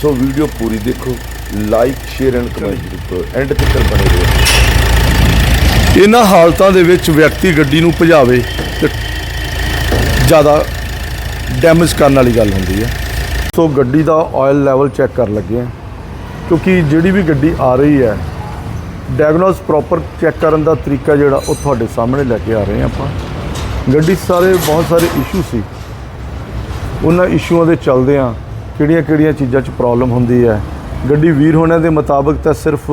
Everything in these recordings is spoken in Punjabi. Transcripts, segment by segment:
ਸੋ ਵੀਡੀਓ ਪੂਰੀ ਦੇਖੋ ਲਾਈਕ ਸ਼ੇਅਰ ਐਂਡ ਕਮੈਂਟ ਜ਼ਰੂਰ ਕਰੋ। ਐਂਡ ਤੱਕ ਬਣੇ ਰਹੋ। ਇਹਨਾਂ ਹਾਲਤਾਂ ਦੇ ਵਿੱਚ ਵਿਅਕਤੀ ਗੱਡੀ ਨੂੰ ਭਜਾਵੇ ਤੇ ਜ਼ਿਆਦਾ ਡੈਮੇਜ ਕਰਨ ਵਾਲੀ ਗੱਲ ਹੁੰਦੀ ਹੈ। ਸੋ ਗੱਡੀ ਦਾ ਆਇਲ ਲੈਵਲ ਚੈੱਕ ਕਰ ਲੱਗੇ ਹਾਂ ਕਿਉਂਕਿ ਜਿਹੜੀ ਵੀ ਗੱਡੀ ਆ ਰਹੀ ਹੈ ਡਾਇਗਨੋਸ ਪ੍ਰੋਪਰ ਚੈੱਕ ਕਰਨ ਦਾ ਤਰੀਕਾ ਜਿਹੜਾ ਉਹ ਤੁਹਾਡੇ ਸਾਹਮਣੇ ਲੈ ਕੇ ਆ ਰਹੇ ਹਾਂ ਆਪਾਂ। ਗੱਡੀ ਸਾਰੇ ਬਹੁਤ ਸਾਰੇ ਇਸ਼ੂ ਸੀ। ਉਹਨਾਂ ਇਸ਼ੂਆਂ ਦੇ ਚੱਲਦੇ ਆ ਕਿਹੜੀਆਂ ਕਿਹੜੀਆਂ ਚੀਜ਼ਾਂ 'ਚ ਪ੍ਰੋਬਲਮ ਹੁੰਦੀ ਹੈ? ਗੱਡੀ ਵੀਰ ਹੋਣਿਆਂ ਦੇ ਮੁਤਾਬਕ ਤਾਂ ਸਿਰਫ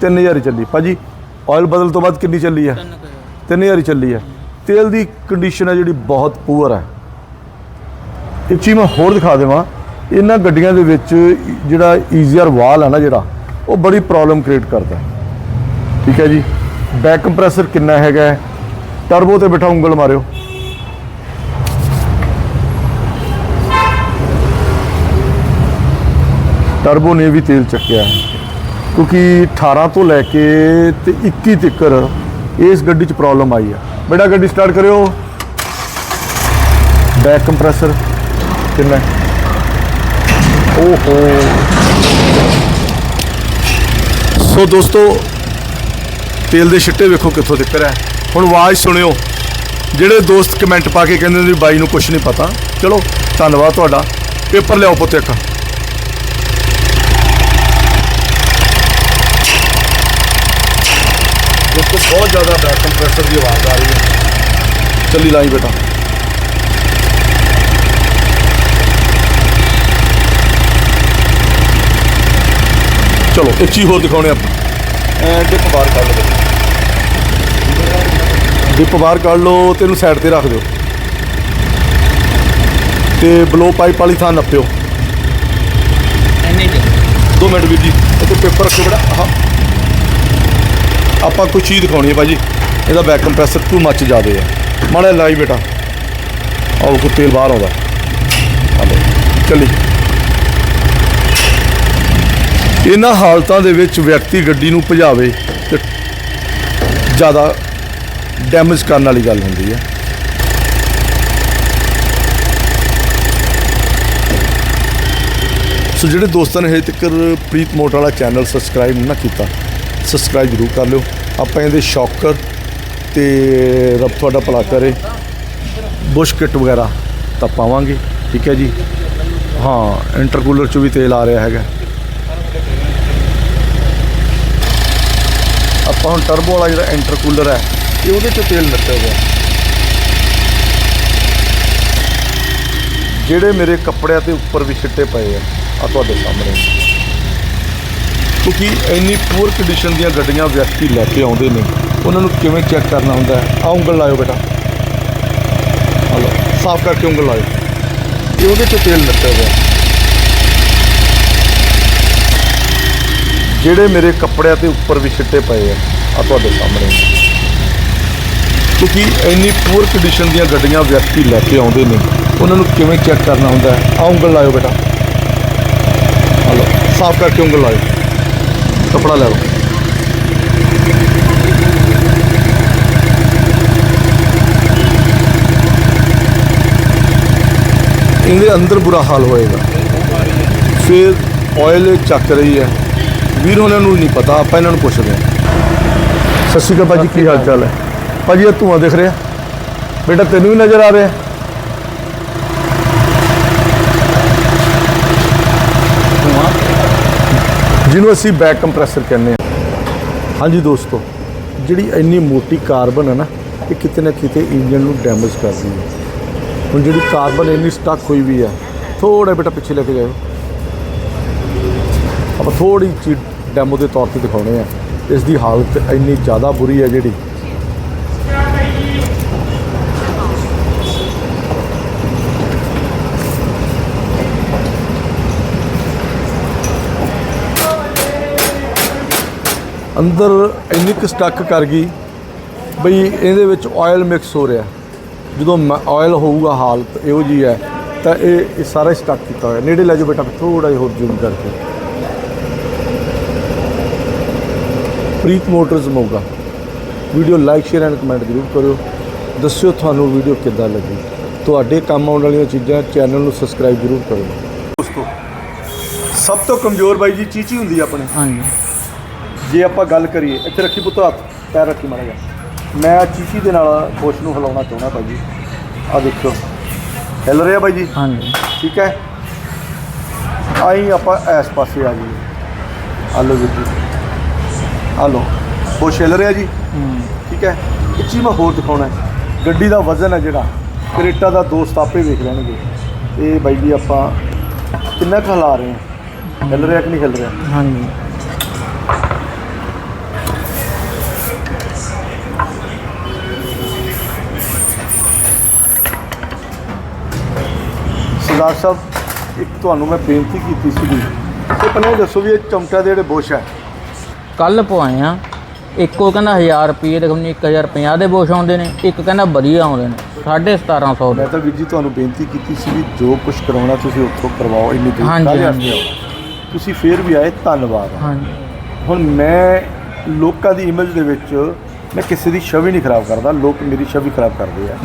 3000 ਹੀ ਚੱਲੀ। ਭਾਜੀ ਆਇਲ ਬਦਲ ਤੋਂ ਬਾਅਦ ਕਿੰਨੀ ਚੱਲੀ ਹੈ? 3000 ਹੀ ਚੱਲੀ ਹੈ। ਤੇਲ ਦੀ ਕੰਡੀਸ਼ਨ ਹੈ ਜਿਹੜੀ ਬਹੁਤ ਪੂਅਰ ਹੈ। ਇੱਕ ਚੀਜ਼ ਮੈਂ ਹੋਰ ਦਿਖਾ ਦੇਵਾਂ। ਇਹਨਾਂ ਗੱਡੀਆਂ ਦੇ ਵਿੱਚ ਜਿਹੜਾ ਈਜ਼ੀਅਰ ਵਾਲ ਹੈ ਨਾ ਜਿਹੜਾ ਉਹ ਬੜੀ ਪ੍ਰੋਬਲਮ ਕ੍ਰੀਏਟ ਕਰਦਾ। ਠੀਕ ਹੈ ਜੀ? ਬੈਕ ਕੰਪਰੈਸਰ ਕਿੰਨਾ ਹੈਗਾ? ਟਰਬੋ ਤੇ ਬਿਠਾ ਉਂਗਲ ਮਾਰਿਓ। ਟਰਬੋ ਨੇ ਵੀ ਤੇਲ ਚੱਕਿਆ ਹੈ। ਕਿਉਂਕਿ 18 ਤੋਂ ਲੈ ਕੇ ਤੇ 21 ਤੱਕਰ ਇਸ ਗੱਡੀ 'ਚ ਪ੍ਰੋਬਲਮ ਆਈ ਆ। ਬੇਟਾ, ਗੱਡੀ ਸਟਾਰਟ ਕਰਿਓ। ਬੈਕ ਕੰਪਰੈਸਰ ਕਿੰਨਾ ਹੈ? ਓਹੋ। ਸੋ ਦੋਸਤੋ, ਤੇਲ ਦੇ ਛਿੱਟੇ ਵੇਖੋ ਕਿੱਥੋਂ ਤੱਕ ਹੈ। ਹੁਣ ਆਵਾਜ਼ ਸੁਣਿਓ। ਜਿਹੜੇ ਦੋਸਤ ਕਮੈਂਟ ਪਾ ਕੇ ਕਹਿੰਦੇ ਨੇ ਵੀ ਬਾਈ ਨੂੰ ਕੁਝ ਨਹੀਂ ਪਤਾ, ਚਲੋ, ਧੰਨਵਾਦ ਤੁਹਾਡਾ। ਪੇਪਰ ਲਿਆਓ ਪੁੱਤ ਇੱਕ। ਦੋਸਤੋ ਬਹੁਤ ਜ਼ਿਆਦਾ ਬੈਕ ਕੰਪਰੈਸਰ ਦੀ ਆਵਾਜ਼ ਆ ਰਹੀ ਹੈ। ਚੱਲੀ ਲਾਈ ਬੇਟਾ। ਚਲੋ ਇੱਕ ਚੀਜ਼ ਹੋਰ ਦਿਖਾਉਣੇ ਆਪਾਂ। ਐ ਡਿਪ ਬਾਹਰ ਕੱਢ ਲਓ। ਡਿਪ ਬਾਹਰ ਕੱਢ ਲਓ ਤੇ ਇਹਨੂੰ ਸਾਈਡ ਤੇ ਰੱਖ ਦਿਓ। ਤੇ ਬਲੋ ਪਾਈਪ ਵਾਲੀ ਥਾਂ ਨੱਪਿਓ। ਐਨੇ ਚ ਦੋ ਮਿੰਟ ਵੀਰ ਜੀ ਇੱਥੇ ਪੇਪਰ ਰੱਖੋ ਬੜਾ ਆਹ ਆਪਾਂ ਕੁਝ ਚੀਜ਼ ਦਿਖਾਉਣੀ ਹੈ ਭਾਜੀ। ਇਹਦਾ ਬੈਕ ਕੰਪਰੈਸਰ ਟੂ ਮੱਚ ਜ਼ਿਆਦੇ ਹੈ। ਮਾੜਾ ਜਿਹਾ ਲਾਈ ਬੇਟਾ। ਆਓ ਕੋ ਤੇਲ ਬਾਹਰ ਆਉਂਦਾ। ਆ ਚੱਲੀ। ਇਹਨਾਂ ਹਾਲਤਾਂ ਦੇ ਵਿੱਚ ਵਿਅਕਤੀ ਗੱਡੀ ਨੂੰ ਭਜਾਵੇ ਤੇ ਜ਼ਿਆਦਾ ਡੈਮੇਜ ਕਰਨ ਵਾਲੀ ਗੱਲ ਹੁੰਦੀ ਹੈ। ਸੋ ਜਿਹੜੇ ਦੋਸਤਾਂ ਨੇ ਹਜੇ ਤੱਕ ਪ੍ਰੀਤ ਮੋਟ ਵਾਲਾ ਚੈਨਲ ਸਬਸਕ੍ਰਾਈਬ ਨਾ ਕੀਤਾ ਸਬਸਕ੍ਰਾਈਬ ਜ਼ਰੂਰ ਕਰ ਲਿਓ। ਆਪਾਂ ਇਹਦੇ ਸ਼ੌਕਰ ਤੇ ਰੱਬ ਤੁਹਾਡਾ ਭਲਾ ਕਰੇ। ਬੁਸ਼ ਕਿੱਟ ਵਗੈਰਾ ਤਾਂ ਪਾਵਾਂਗੇ, ਠੀਕ ਹੈ ਜੀ? ਹਾਂ, ਇੰਟਰਕੂਲਰ ਚ ਵੀ ਤੇਲ ਆ ਰਿਹਾ ਹੈਗਾ। ਆਪਾਂ ਹੁਣ ਟਰਬੋ ਵਾਲਾ ਜਿਹੜਾ ਇੰਟਰਕੂਲਰ ਹੈ, ਇਹ ਉਹਦੇ ਚ ਤੇਲ ਲੱਗਾ ਹੋਇਆ ਜਿਹੜੇ ਮੇਰੇ ਕੱਪੜਿਆਂ ਤੇ ਉੱਪਰ ਵੀ ਛਿੱਟੇ ਪਏ ਆ ਆ ਤੁਹਾਡੇ ਸਾਹਮਣੇ। ਕਿਉਂਕਿ ਇੰਨੀ ਪੂਰ ਕੰਡੀਸ਼ਨ ਦੀਆਂ ਗੱਡੀਆਂ ਵਿਅਕਤੀ ਲੈ ਕੇ ਆਉਂਦੇ ਨੇ, ਉਹਨਾਂ ਨੂੰ ਕਿਵੇਂ ਚੈੱਕ ਕਰਨਾ ਹੁੰਦਾ ਹੈ? ਆ ਉਂਗਲ ਲਾਇਓ ਬੇਟਾ। ਆ ਲਓ ਸਾਫ਼ ਕਰਕੇ ਉਂਗਲ ਲਾਇਓ। ਇਹ ਉਹਦੇ ਚ ਤੇਲ ਲੱਗਾ ਹੋਇਆ। ਜਿਹੜੇ ਮੇਰੇ ਕੱਪੜਿਆਂ ਤੇ ਉੱਪਰ ਵੀ ਛਿੱਟੇ ਪਏ ਆ ਆ ਤੁਹਾਡੇ ਸਾਹਮਣੇ। ਕਿਉਂਕਿ ਇੰਨੀ ਪੂਰ ਕੰਡੀਸ਼ਨ ਦੀਆਂ ਗੱਡੀਆਂ ਵਿਅਕਤੀ ਲੈ ਕੇ ਆਉਂਦੇ ਨੇ, ਉਹਨਾਂ ਨੂੰ ਕਿਵੇਂ ਚੈੱਕ ਕਰਨਾ ਹੁੰਦਾ ਆ ਉਂਗਲ ਲਾਇਓ ਬੇਟਾ। ਆ ਲਓ ਸਾਫ਼ ਕਰਕੇ ਉਂਗਲ ਲਾਇਓ। ਕੱਪੜਾ ਲੈ ਲਓ। ਇਹਦੇ ਅੰਦਰ ਬੁਰਾ ਹਾਲ ਹੋਏਗਾ। ਫਿਰ ਆਇਲ ਚੱਕ ਰਹੀ ਹੈ। ਵੀਰ ਉਹਨਾਂ ਨੂੰ ਨਹੀਂ ਪਤਾ, ਆਪਾਂ ਇਹਨਾਂ ਨੂੰ ਪੁੱਛਦੇ ਹਾਂ। ਸਤਿ ਸ਼੍ਰੀ ਅਕਾਲ ਭਾਜੀ, ਕੀ ਹਾਲ ਚਾਲ ਹੈ? ਭਾਜੀ ਇਹ ਧੂਆਂ ਦਿਖ ਰਿਹਾ। ਬੇਟਾ, ਤੈਨੂੰ ਵੀ ਨਜ਼ਰ ਆ ਰਿਹਾ। ਜਿਹਨੂੰ ਅਸੀਂ ਬੈਕ ਕੰਪਰੈਸਰ ਕਹਿੰਦੇ ਹਾਂ। ਹਾਂਜੀ ਦੋਸਤੋ, ਜਿਹੜੀ ਇੰਨੀ ਮੋਟੀ ਕਾਰਬਨ ਹੈ ਨਾ, ਇਹ ਕਿਤੇ ਨਾ ਕਿਤੇ ਇੰਜਨ ਨੂੰ ਡੈਮੇਜ ਕਰਦੀ ਹੈ। ਹੁਣ ਜਿਹੜੀ ਕਾਰਬਨ ਇੰਨੀ ਸਟਕ ਹੋਈ ਵੀ ਹੈ ਥੋੜਾ ਬੇਟਾ ਪਿੱਛੇ ਲੈ ਕੇ ਜਾਓ ਆਪਾਂ ਥੋੜੀ ਚੀਜ਼ ਡੈਮੋ ਦੇ ਤੌਰ ਤੇ ਦਿਖਾਉਣੇ ਆ। ਇਸ ਦੀ ਹਾਲਤ ਇੰਨੀ ਜ਼ਿਆਦਾ ਬੁਰੀ ਹੈ ਜਿਹੜੀ ਅੰਦਰ ਇੰਨੀ ਕੁ ਸਟੱਕ ਕਰ ਗਈ ਬਈ ਇਹਦੇ ਵਿੱਚ ਆਇਲ ਮਿਕਸ ਹੋ ਰਿਹਾ। ਜਦੋਂ ਆਇਲ ਹੋਊਗਾ ਹਾਲਤ ਇਹੋ ਜੀ ਹੈ। ਤਾਂ ਇਹ ਸਾਰਾ ਸਟੱਕ ਕੀਤਾ ਹੋਇਆ। ਨੇੜੇ ਲੈ ਜਾਓ ਬੇਟਾ ਥੋੜਾ ਜਿਹਾ ਹੋਰ ਜ਼ੂਮ ਕਰਕੇ। Preet motors Moga. Video like share and comment ਜ਼ਰੂਰ ਕਰਿਓ। ਦੱਸਿਓ ਤੁਹਾਨੂੰ ਵੀਡੀਓ ਕਿੱਦਾਂ ਲੱਗੀ। ਤੁਹਾਡੇ ਕੰਮ ਆਉਣ ਵਾਲੀਆਂ ਚੀਜ਼ਾਂ ਚੈਨਲ ਨੂੰ ਸਬਸਕ੍ਰਾਈਬ ਜ਼ਰੂਰ ਕਰੋ ਦੋਸਤੋ ਸਭ ਤੋਂ ਕਮਜ਼ੋਰ ਬਾਈ ਜੀ ਚੀਚੀ ਹੁੰਦੀ ਆ ਆਪਣੇ। ਹਾਂਜੀ। ਜੇ ਆਪਾਂ ਗੱਲ ਕਰੀਏ ਇੱਥੇ ਰੱਖੀ ਪੁੱਤ ਹੱਥ ਪੈਰ ਰੱਖੀ ਮਾੜਾ ਜਿਹਾ। ਮੈਂ ਚੀਚੀ ਦੇ ਨਾਲ ਬੁਸ਼ ਨੂੰ ਹਿਲਾਉਣਾ ਚਾਹੁੰਦਾ ਬਾਈ ਜੀ। ਆ ਦੇਖੋ ਹਿੱਲ ਰਿਹਾ ਬਾਈ ਜੀ? ਹਾਂਜੀ। ਠੀਕ ਹੈ? ਆਈ ਆਪਾਂ ਇਸ ਪਾਸੇ ਆ ਜੀ ਆ ਵੀਰ ਜੀ। ਆ ਲਓ। ਬੁਸ਼ ਹਿੱਲ ਰਿਹਾ ਜੀ? ਠੀਕ ਹੈ? ਇੱਕ ਚੀਜ਼ ਮੈਂ ਹੋਰ ਦਿਖਾਉਣਾ। ਗੱਡੀ ਦਾ ਵਜ਼ਨ ਹੈ ਜਿਹੜਾ। ਕਰੇਟਾ ਦਾ ਦੋਸਤ ਆਪੇ ਵੇਖ ਲੈਣਗੇ। ਇਹ ਬਾਈ ਜੀ ਆਪਾਂ ਕਿੰਨਾ ਹਿਲਾ ਰਹੇ ਹਾਂ? ਹਿੱਲ ਰਿਹਾ ਕਿ ਨਹੀਂ ਹਿੱਲ ਰਿਹਾ? ਹਾਂਜੀ। ਸਰਦਾਰ ਸਾਹਿਬ ਇੱਕ ਤੁਹਾਨੂੰ ਮੈਂ ਬੇਨਤੀ ਕੀਤੀ ਸੀਗੀ ਤੇ ਪਹਿਲਾਂ ਇਹ ਦੱਸੋ ਵੀ ਇਹ ਚਮਟਾ ਦੇ ਜਿਹੜੇ ਬੁਸ਼ ਹੈ। ਕੱਲ ਪਵਾਏ ਆ। ਇੱਕੋ ਕਹਿੰਦਾ 1000 ਰੁਪਏ ਦੇ ਖਮਨੀ 1050 ਦੇ ਬੋਸ਼ ਆਉਂਦੇ ਨੇ ਇੱਕ ਕਹਿੰਦਾ ਵਧੀਆ ਆਉਂਦੇ ਨੇ 1750 ਦੇ। ਮੈਂ ਤਾਂ ਵੀਰ ਜੀ ਤੁਹਾਨੂੰ ਬੇਨਤੀ ਕੀਤੀ ਸੀ ਵੀ ਜੋ ਕੁਝ ਕਰਾਉਣਾ ਤੁਸੀਂ ਉੱਥੋਂ ਕਰਵਾਓ ਇੰਨੀ ਦੂਰ ਹਾਂਜੀ, ਹਾਂਜੀ। ਤੁਸੀਂ ਫੇਰ ਵੀ ਆਏ ਧੰਨਵਾਦ। ਹਾਂਜੀ। ਹੁਣ ਮੈਂ ਲੋਕਾਂ ਦੀ ਇਮੇਜ ਦੇ ਵਿੱਚ ਮੈਂ ਕਿਸੇ ਦੀ ਛਵੀ ਨਹੀਂ ਖਰਾਬ ਕਰਦਾ ਲੋਕ ਮੇਰੀ ਛਵੀ ਖਰਾਬ ਕਰਦੇ ਆ।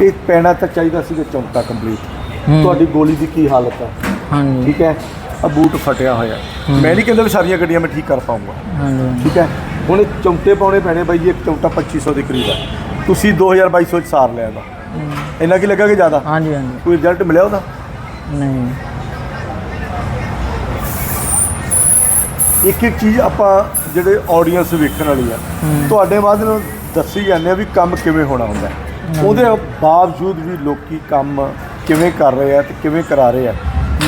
ਇਹ ਪੈਣਾ ਤਾਂ ਚਾਹੀਦਾ ਸੀ ਕਿ ਚੌਂਕਾ ਕੰਪਲੀਟ। ਤੁਹਾਡੀ ਗੋਲੀ ਦੀ ਕੀ ਹਾਲਤ ਹੈ ਹਾਂਜੀ। ਠੀਕ ਹੈ? ਆ ਬੂਟ ਫਟਿਆ ਹੋਇਆ। ਮੈਂ ਨਹੀਂ ਕਹਿੰਦਾ ਵੀ ਸਾਰੀਆਂ ਗੱਡੀਆਂ ਮੈਂ ਠੀਕ ਕਰ ਪਾਉਂਗਾ। ਹਾਂਜੀ। ਠੀਕ ਹੈ? ਹੁਣ ਇਹ ਚੌਂਟੇ ਪਾਉਣੇ ਪੈਣੇ ਬਾਈ ਜੀ ਇੱਕ ਚੌਂਟਾ 2500 ਦੇ ਕਰੀਬ ਹੈ ਤੁਸੀਂ 2200 ਚ ਸਾਰ ਲਿਆ ਦਾ ਇੰਨਾ ਕੀ ਲੱਗਾ ਕਿ ਜ਼ਿਆਦਾ? ਹਾਂਜੀ ਹਾਂਜੀ। ਕੋਈ ਰਿਜ਼ਲਟ ਮਿਲਿਆ ਉਹਦਾ? ਨਹੀਂ। ਇੱਕ ਇੱਕ ਚੀਜ਼ ਆਪਾਂ ਜਿਹੜੇ ਆਡੀਅנס ਵੇਖਣ ਵਾਲੀ ਆ। ਤੁਹਾਡੇ ਮਾਧਿਅਮ ਦੱਸੀ ਜਾਂਦੇ ਆ ਵੀ ਕੰਮ ਕਿਵੇਂ ਹੋਣਾ ਹੁੰਦਾ। ਉਹਦੇ ਬਾਵਜੂਦ ਵੀ ਲੋਕੀ ਕੰਮ ਕਿਵੇਂ ਕਰ ਰਹੇ ਆ ਤੇ ਕਿਵੇਂ ਕਰਾ ਰਹੇ ਆ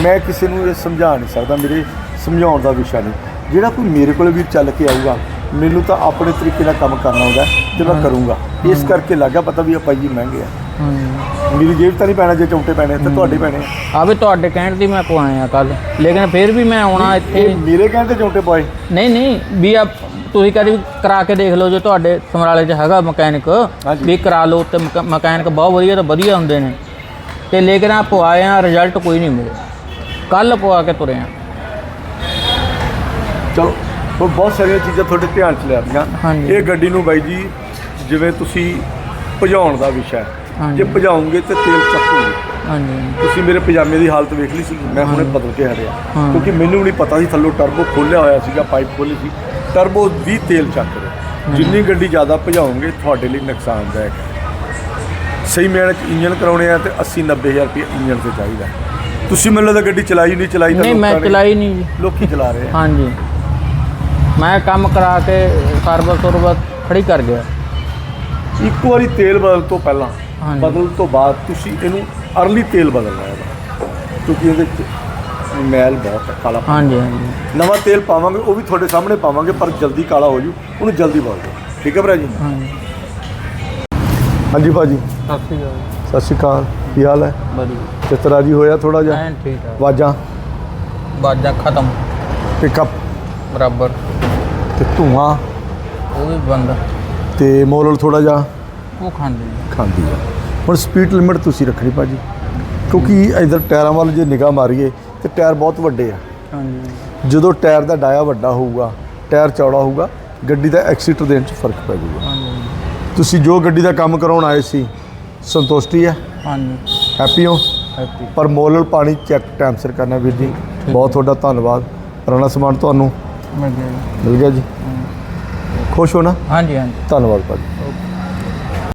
ਮੈਂ ਕਿਸੇ ਨੂੰ ਇਹ ਸਮਝਾ ਨਹੀਂ ਸਕਦਾ ਮੇਰੇ ਸਮਝਾਉਣ ਦਾ ਵਿਸ਼ਾ ਨਹੀਂ। ਜਿਹੜਾ ਕੋਈ ਮੇਰੇ ਕੋਲ ਵੀ ਚੱਲ ਕੇ ਆਊਗਾ ਮੈਨੂੰ ਤਾਂ ਆਪਣੇ ਤਰੀਕੇ ਨਾਲ ਕੰਮ ਕਰਨਾ ਹੁੰਦਾ ਤੇ ਮੈਂ ਕਰੂੰਗਾ। ਇਸ ਕਰਕੇ ਲੱਗਾ ਪਤਾ ਵੀ ਆਪਾਂ ਜੀ ਮਹਿੰਗੇ ਆ। ਮੇਰੀ ਜੇਬ ਤਾਂ ਨਹੀਂ ਪੈਣਾ ਜੇ ਚੌਂਟੇ ਪੈਣੇ ਤੇ ਤੁਹਾਡੇ ਪੈਣੇ ਆ। ਵੀ ਤੁਹਾਡੇ ਕਹਿਣ ਦੀ ਮੈਂ ਪਵਾਏ ਆ ਕੱਲ ਲੇਕਿਨ ਫਿਰ ਵੀ ਮੈਂ ਆਉਣਾ ਇੱਥੇ। ਮੇਰੇ ਕਹਿੰਦੇ ਚੌਂਟੇ ਪਾਏ। ਨਹੀਂ ਨਹੀਂ ਵੀ ਆ ਤੁਸੀਂ ਕਦੀ ਕਰਾ ਕੇ ਦੇਖ ਲਓ ਜੇ ਤੁਹਾਡੇ ਸਮਰਾਲੇ 'ਚ ਹੈਗਾ ਮਕੈਨਿਕ। ਵੀ ਕਰਾ ਲਓ ਤੇ ਮਕ- ਮਕੈਨਿਕ ਬਹੁਤ ਵਧੀਆ ਤਾਂ ਵਧੀਆ ਹੁੰਦੇ ਨੇ। ਤੇ ਲੇਕਿਨ ਆ ਪਵਾਏ ਆ ਰਿਜ਼ਲਟ ਕੋਈ ਨਹੀਂ ਮਿਲਿਆ। ਕੱਲ ਪਵਾ ਕੇ ਤੁਰੇ ਆ। ਚਲੋ ਉਹ ਬਹੁਤ ਸਾਰੀਆਂ ਚੀਜ਼ਾਂ ਤੁਹਾਡੇ ਧਿਆਨ ਚ ਲਿਆਦੀਆਂ ਹਾਂਜੀ। ਇਹ ਗੱਡੀ ਨੂੰ ਬਾਈ ਜੀ ਜਿਵੇਂ ਤੁਸੀਂ ਭਜਾਉਣ ਦਾ ਵਿਸ਼ਾ ਹੈ। ਹਾਂਜੀ। ਜੇ ਭਜਾਉਂਗੇ ਤੇ ਤੇਲ ਚੱਕੂਗੇ ਹਾਂਜੀ ਤੁਸੀਂ ਮੇਰੇ ਪਜਾਮੇ ਦੀ ਹਾਲਤ ਵੇਖ ਲਈ ਸੀ ਮੈਂ ਹੁਣੇ ਬਦਲ ਕੇ ਹਟਿਆ। ਹਾਂ। ਕਿਉਂਕਿ ਮੈਨੂੰ ਨਹੀਂ ਪਤਾ ਸੀ ਥੱਲੋਂ ਟਰਬੋ ਖੋਲਿਆ ਹੋਇਆ ਸੀਗਾ ਪਾਈਪ ਖੋਲੀ ਸੀ। ਟਰਬੋ ਵੀ ਤੇਲ ਚੱਕ ਰਿਹਾ। ਜਿੰਨੀ ਗੱਡੀ ਜ਼ਿਆਦਾ ਭਜਾਉਂਗੇ ਤੁਹਾਡੇ ਲਈ ਨੁਕਸਾਨਦਾਇਕ ਹੈ। ਸਹੀ ਮਿਹਨਤ ਇੰਜਨ ਕਰਾਉਣੇ ਆ ਤੇ 80 90000 ਰੁਪਏ ਇੰਜਨ ਤੇ ਚਾਹੀਦਾ। ਤੁਸੀਂ ਮੈਨੂੰ ਲੱਗਦਾ ਗੱਡੀ ਚਲਾਈ ਨਹੀਂ ਚਲਾਈ ਤਾਂ ਨਹੀਂ ਮੈਂ ਲੋਕਾਂ ਨੇ- ਚਲਾਈ ਨਹੀਂ ਜੀ। ਲੋਕੀ ਚਲਾ ਰਹੇ ਆ। ਹਾਂਜੀ। ਮੈਂ ਕੰਮ ਕਰਾ ਕੇ ਸਰਵਿਸ ਸੁਰਵਿਸ ਖੜੀ ਕਰ ਗਿਆ। ਇੱਕ ਵਾਰੀ ਤੇਲ ਬਦਲ ਤੋਂ ਪਹਿਲਾਂ ਹਾਂਜੀ। ਬਦਲ ਤੋਂ ਬਾਅਦ ਤੁਸੀਂ ਇਹਨੂੰ ਅਰਲੀ ਤੇਲ ਬਦਲਣਾ ਹੈ ਕਿਉਂਕਿ ਇਹਦੇ ਚ ਮੈਲ ਬਹੁਤ ਹੈ ਕਾਲਾ ਹਾਂਜੀ ਹਾਂਜੀ। ਨਵਾਂ ਤੇਲ ਪਾਵਾਂਗੇ ਉਹ ਵੀ ਤੁਹਾਡੇ ਸਾਹਮਣੇ ਪਾਵਾਂਗੇ ਪਰ ਜਲਦੀ ਕਾਲਾ ਹੋ ਜੂ ਉਹਨੂੰ ਜਲਦੀ ਬਦਲ ਦਿਓ। ਠੀਕ ਹੈ ਭਰਾ ਜੀ? ਹਾਂਜੀ। ਹਾਂਜੀ ਭਾਜੀ। ਸਤਿ ਸ਼੍ਰੀ ਅਕਾਲ ਸਤਿ ਸ਼੍ਰੀ ਅਕਾਲ ਕੀ ਹਾਲ ਹੈ? ਵਧੀਆ। ਚਿੱਤਰਾ ਜੀ ਹੋਇਆ ਥੋੜਾ ਜਿਹਾ? ਐਨ ਠੀਕ ਆ ਆਵਾਜ਼ਾਂ ਬਾਜਾ ਖਤਮ। ਪਿਕਅਪ ਬਰਾਬਰ। ਤੇ ਧੂਆਂ? ਉਹ ਵੀ ਬੰਦ। ਤੇ ਮੋਲਲ ਥੋੜਾ ਜਿਹਾ? ਉਹ ਖਾਂਦੇ। ਖਾਂਦੀ ਹੈ ਹੁਣ ਸਪੀਡ ਲਿਮਿਟ ਤੁਸੀਂ ਰੱਖਣੀ ਭਾਜੀ। ਕਿਉਂਕਿ ਇਧਰ ਟਾਇਰਾਂ ਵੱਲ ਜੇ ਨਿਗਾਹ ਮਾਰੀਏ ਤੇ ਟਾਇਰ ਬਹੁਤ ਵੱਡੇ ਆ। ਹਾਂਜੀ। ਜਦੋਂ ਟਾਇਰ ਦਾ ਡਾਇਆ ਵੱਡਾ ਹੋਊਗਾ ਟਾਇਰ ਚੌੜਾ ਹੋਊਗਾ ਗੱਡੀ ਦਾ ਐਕਸੀਟਰ ਦੇਣ 'ਚ ਫ਼ਰਕ ਪੈ ਜਾਊਗਾ। ਹਾਂਜੀ। ਤੁਸੀਂ ਜੋ ਗੱਡੀ ਦਾ ਕੰਮ ਕਰਾਉਣ ਆਏ ਸੀ ਸੰਤੁਸ਼ਟੀ ਹੈ? ਹਾਂਜੀ। ਹੈਪੀ ਹੋ? ਹੈਪੀ ਪਰ ਮੋਲਲ ਪਾਣੀ ਚੈੱਕ ਟਾਈਮ ਸਿਰ ਕਰਨਾ ਵੀਰ ਜੀ। ਬਹੁਤ ਤੁਹਾਡਾ ਧੰਨਵਾਦ। ਪੁਰਾਣਾ ਸਮਾਨ ਤੁਹਾਨੂੰ ਮਿਲ ਗਿਆ ਜੀ। ਮਿਲ ਗਿਆ ਜੀ। ਖੁਸ਼ ਹੋ ਨਾ? ਹਾਂਜੀ ਹਾਂਜੀ। ਧੰਨਵਾਦ ਭਾਜੀ।